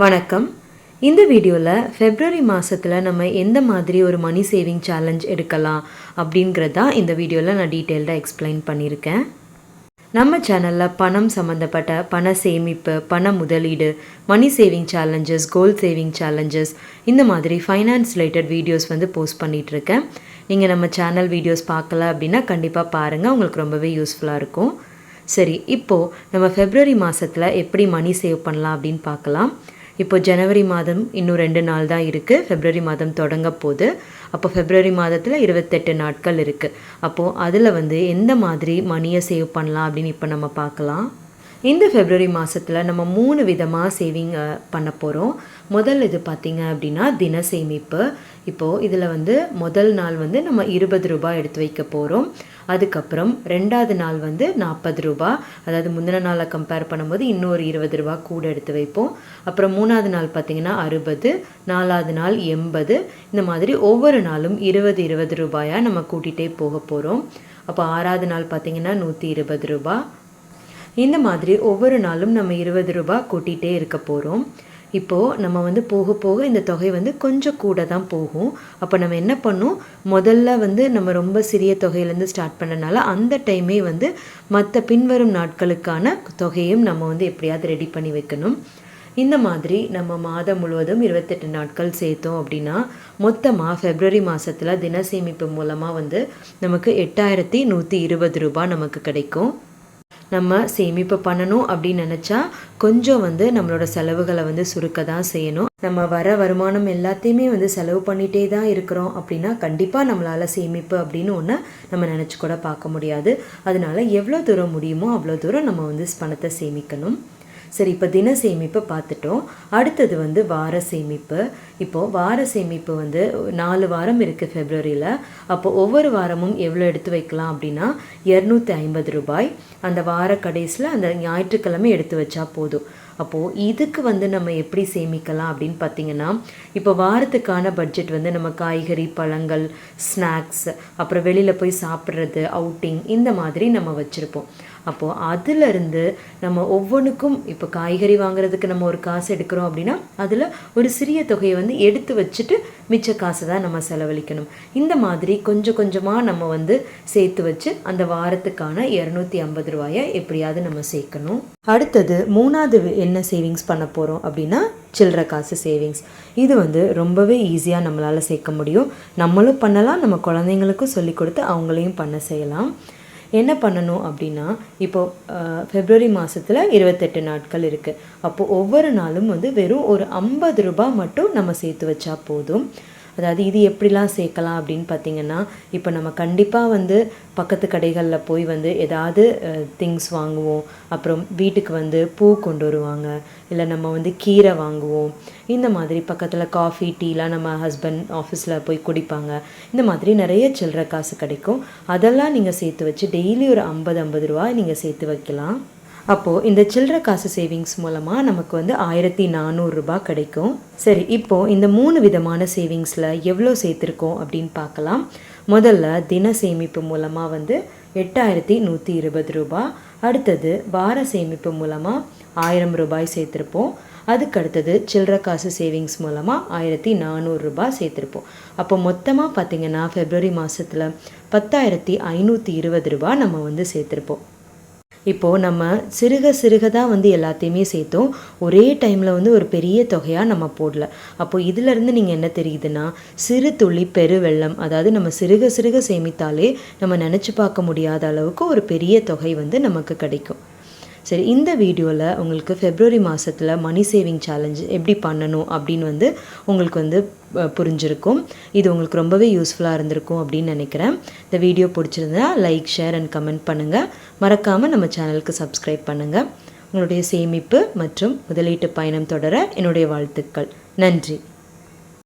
வணக்கம். இந்த வீடியோவில் ஃபெப்ரவரி மாதத்தில் நம்ம எந்த மாதிரி ஒரு மணி சேவிங் சேலஞ்ச் எடுக்கலாம் அப்படிங்கிறதா இந்த வீடியோவில் நான் டீட்டெயில்டாக எக்ஸ்பிளைன் பண்ணியிருக்கேன் நம்ம சேனலில் பணம் சம்மந்தப்பட்ட பண சேமிப்பு பண முதலீடு money saving challenges goal saving challenges இந்த மாதிரி ஃபைனான்ஸ் ரிலேட்டட் வீடியோஸ் வந்து போஸ்ட் பண்ணிகிட்ருக்கேன் நீங்கள் நம்ம சேனல் வீடியோஸ் பார்க்கல அப்படின்னா கண்டிப்பாக பாருங்கள் உங்களுக்கு ரொம்பவே யூஸ்ஃபுல்லாக இருக்கும். சரி இப்போது நம்ம ஃபெப்ரவரி மாதத்தில் எப்படி மணி சேவ் பண்ணலாம் அப்படின்னு பார்க்கலாம். இப்போ ஜனவரி மாதம் இன்னும் ரெண்டு நாள் தான் இருக்குது ஃபெப்ரவரி மாதம் தொடங்க போது. அப்போ ஃபெப்ரவரி மாதத்தில் இருபத்தெட்டு நாட்கள் இருக்குது அப்போது அதில் வந்து எந்த மாதிரி மணியை சேவ் பண்ணலாம் அப்படின்னு இப்போ நம்ம பார்க்கலாம். இந்த ஃபெப்ரவரி மாதத்தில் நம்ம மூணு விதமாக சேவிங் பண்ண போகிறோம் முதல் இது பார்த்திங்க அப்படின்னா தின சேமிப்பு. இப்போது இதில் வந்து முதல் நாள் வந்து நம்ம இருபது ரூபாய் எடுத்து வைக்க போகிறோம் அதுக்கப்புறம் ரெண்டாவது நாள் வந்து நாற்பது ரூபா. அதாவது முந்தின நாளை கம்பேர் பண்ணும்போது இன்னொரு இருபது ரூபா கூட எடுத்து வைப்போம். அப்புறம் மூணாவது நாள் பார்த்திங்கன்னா அறுபது நாலாவது நாள் எண்பது. இந்த மாதிரி ஒவ்வொரு நாளும் இருபது இருபது ரூபாயாக நம்ம கூட்டிகிட்டே போக போகிறோம் அப்போ ஆறாவது நாள் பார்த்திங்கன்னா நூற்றி இருபது ரூபா. இந்த மாதிரி ஒவ்வொரு நாளும் நம்ம இருபது ரூபா கூட்டிகிட்டே இருக்க போகிறோம் இப்போது நம்ம வந்து போக போக இந்த தொகை வந்து கொஞ்சம் கூட தான் போகும். அப்போ நம்ம என்ன பண்ணோம்? முதல்ல வந்து நம்ம ரொம்ப சிறிய தொகையிலேருந்து ஸ்டார்ட் பண்ணனால அந்த டைமே வந்து மற்ற பின்வரும் நாட்களுக்கான தொகையும் நம்ம வந்து எப்படியாவது ரெடி பண்ணி வைக்கணும். இந்த மாதிரி நம்ம மாதம் முழுவதும் இருபத்தெட்டு நாட்கள் சேர்த்தோம் அப்படின்னா மொத்தமாக ஃபெப்ரவரி மாதத்தில் தின சேமிப்பு மூலமாக வந்து நமக்கு எட்டாயிரத்தி நூற்றி இருபது ரூபாய் நமக்கு கிடைக்கும். நம்ம சேமிப்பு பண்ணணும் அப்படின்னு நினச்சா கொஞ்சம் வந்து நம்மளோட செலவுகளை வந்து சுருக்க தான் செய்யணும். நம்ம வர வருமானம் எல்லாத்தையுமே வந்து செலவு பண்ணிகிட்டே தான் இருக்கிறோம் அப்படின்னா கண்டிப்பாக நம்மளால் சேமிப்பு அப்படின்னு ஒன்று நம்ம நினச்சி கூட பார்க்க முடியாது. அதனால எவ்வளோ தூரம் முடியுமோ அவ்வளோ தூரம் நம்ம வந்து பணத்தை சேமிக்கணும். சரி இப்போ தின சேமிப்பு பார்த்துட்டோம். அடுத்தது வந்து வார சேமிப்பு. இப்போது வார சேமிப்பு வந்து நாலு வாரம் இருக்குது ஃபெப்ரவரியில் அப்போது ஒவ்வொரு வாரமும் எவ்வளோ எடுத்து வைக்கலாம் அப்படின்னா இரநூத்தி ஐம்பது ரூபாய். அந்த வார கடைசியில் அந்த ஞாயிற்றுக்கிழமை எடுத்து வச்சா போதும். அப்போது இதுக்கு வந்து நம்ம எப்படி சேமிக்கலாம் அப்படின்னு பார்த்தீங்கன்னா இப்போ வாரத்துக்கான பட்ஜெட் வந்து நம்ம காய்கறி பழங்கள் ஸ்நாக்ஸ் அப்புறம் வெளியில் போய் சாப்பிட்றது அவுட்டிங் இந்த மாதிரி நம்ம வச்சுருப்போம். அப்போது அதிலிருந்து நம்ம ஒவ்வொன்றுக்கும் இப்போ காய்கறி வாங்குறதுக்கு நம்ம ஒரு காசு எடுக்கிறோம் அப்படின்னா அதில் ஒரு சிறிய தொகையை வந்து எடுத்து வச்சுட்டு மிச்ச காசை தான் நம்ம செலவழிக்கணும். இந்த மாதிரி கொஞ்சம் கொஞ்சமாக நம்ம வந்து சேர்த்து வச்சு அந்த வாரத்துக்கான இரநூத்தி ஐம்பது ரூபாயை எப்படியாவது நம்ம சேர்க்கணும். அடுத்தது மூணாவது என்ன சேவிங்ஸ் பண்ண போகிறோம் அப்படின்னா சில்லற காசு சேவிங்ஸ் இது வந்து ரொம்பவே ஈஸியாக நம்மளால் சேர்க்க முடியும். நம்மளும் பண்ணலாம் நம்ம குழந்தைங்களுக்கும் சொல்லி கொடுத்து அவங்களையும் பண்ண செய்யலாம். என்ன பண்ணணும் அப்படின்னா இப்போது ஃபெப்ரவரி மாதத்தில் இருபத்தெட்டு நாட்கள் இருக்குது அப்போது ஒவ்வொரு நாளும் வந்து வெறும் ஒரு ஐம்பது ரூபாய் மட்டும் நம்ம சேர்த்து வச்சா போதும். அதாவது இது எப்படிலாம் சேர்க்கலாம் அப்படின்னு பார்த்தீங்கன்னா இப்போ நம்ம கண்டிப்பாக வந்து பக்கத்து கடைகளில் போய் வந்து ஏதாவது திங்ஸ் வாங்குவோம். அப்புறம் வீட்டுக்கு வந்து பூ கொண்டு வருவாங்க. இல்லை நம்ம வந்து கீரை வாங்குவோம். இந்த மாதிரி பக்கத்தில் காஃபி டீலாம் நம்ம ஹஸ்பண்ட் ஆஃபீஸில் போய் குடிப்பாங்க. இந்த மாதிரி நிறைய சில்லற காசு கிடைக்கும். அதெல்லாம் நீங்கள் சேர்த்து வச்சு டெய்லி ஒரு ஐம்பது ஐம்பது ரூபா நீங்கள் சேர்த்து வைக்கலாம். அப்போது இந்த சில்லற காசு சேவிங்ஸ் மூலமாக நமக்கு வந்து ஆயிரத்தி நானூறுரூபா கிடைக்கும். சரி இப்போது இந்த மூணு விதமான சேவிங்ஸில் எவ்வளோ சேர்த்துருக்கோம் அப்படின்னு பார்க்கலாம். முதல்ல தின சேமிப்பு மூலமாக வந்து எட்டாயிரத்தி நூற்றி இருபது ரூபா அடுத்தது வார சேமிப்பு மூலமாக ஆயிரம் ரூபாய் சேர்த்துருப்போம். அதுக்கு அடுத்தது சில்லற காசு சேவிங்ஸ் மூலமாக ஆயிரத்தி நானூறுரூபா சேர்த்துருப்போம். அப்போ மொத்தமாக பார்த்திங்கன்னா ஃபெப்ரவரி மாதத்தில் பத்தாயிரத்தி ஐநூற்றி இருபது ரூபா நம்ம வந்து சேர்த்துருப்போம். இப்போது நம்ம சிறுக சிறுக தான் வந்து எல்லாத்தையுமே சேர்த்தோம். ஒரே டைமில் வந்து ஒரு பெரிய தொகையாக நம்ம போடல. அப்போது இதிலேருந்து நீங்கள் என்ன தெரியுதுன்னா சிறு துளி பெரு வெள்ளம் அதாவது நம்ம சிறுக சிறுக சேமித்தாலே நம்ம நினச்சி பார்க்க முடியாத அளவுக்கு ஒரு பெரிய தொகை வந்து நமக்கு கிடைக்கும். சரி இந்த வீடியோவில் உங்களுக்கு ஃபெப்ரவரி மாதத்தில் மணி சேவிங் சேலஞ்ச் எப்படி பண்ணணும் அப்படின்னு வந்து உங்களுக்கு வந்து புரிஞ்சிருக்கும். இது உங்களுக்கு ரொம்பவே யூஸ்ஃபுல்லாக இருந்திருக்கும் அப்படின்னு நினைக்கிறேன். இந்த வீடியோ பிடிச்சிருந்தா லைக் ஷேர் அண்ட் கமெண்ட் பண்ணுங்கள் மறக்காமல் நம்ம சேனலுக்கு சப்ஸ்கிரைப் பண்ணுங்கள் உங்களுடைய சேமிப்பு மற்றும் முதலீட்டு பயணம் தொடர என்னுடைய வாழ்த்துக்கள். நன்றி.